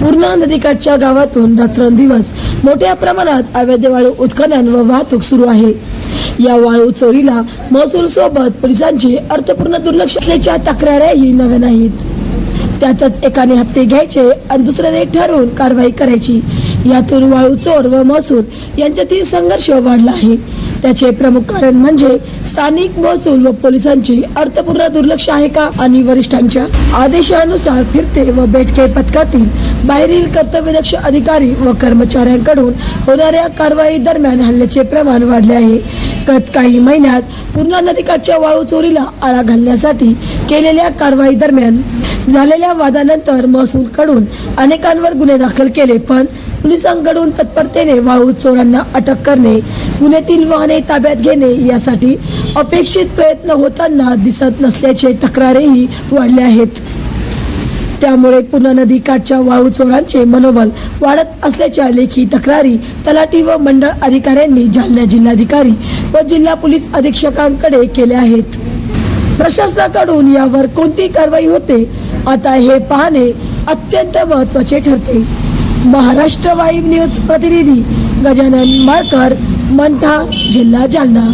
पूर्णा नदीकाठच्या गावातून रात्रंदिवस मोठ्या प्रमाणात अवैध वाळू उत्खनन व वाहतूक सुरू आहे. या वाळू चोरीला महसूल सोबत पोलिसांचे अर्थपूर्ण दुर्लक्ष असल्याच्या तक्रारही नव्या नाहीत. त्यातच एकाने हप्ते घ्यायचे आणि दुसऱ्याने ठरवून कारवाई करायची. यातून वाळू चोर व महसूल यांच्यातील संघर्ष वाढला आहे. त्याचे प्रमुख कारण म्हणजे स्थानिक महसूल व पोलिसांचे अर्थपूर्ण दुर्लक्ष आहे का आणि वरिष्ठांच्या आदेशानुसार फिरते व बेटके पथकातील बाहेरील कर्तव्यदक्ष अधिकारी व कर्मचाऱ्यांकडून होणाऱ्या कारवाई दरम्यान हल्ल्याचे प्रमाण वाढले आहे. गत काही महिन्यात पूर्णा नदीकाठच्या वाळू चोरीला आळा घालण्यासाठी केलेल्या कारवाई दरम्यान झालेल्या वादानंतर महसूलकडून अनेकांवर गुन्हे दाखल केले पण पोलिसांकडून तत्परतेने वाळू चोरांना अटक करणे गुन्ह्यातील वाहने ताब्यात घेणे यासाठी अपेक्षित प्रयत्न होताना दिसत नसल्याचे तक्रारही वाढले आहेत. त्यामुळे पुन्हा नदी काठच्या वाळू चोरांचे मनोबल वाढत असल्याच्या लेखी तक्रारी तलाठी व मंडळ अधिकाऱ्यांनी जालना जिल्हाधिकारी व जिल्हा पोलीस अधीक्षकांकडे केल्या आहेत. प्रशासनाकडून यावर कोणती कारवाई होते आता हे पाहणे अत्यंत महत्त्वाचे ठरते. महाराष्ट्र वाईब न्यूज प्रतिनिधी गजानन मारकर मंठा जिल्हा जालना.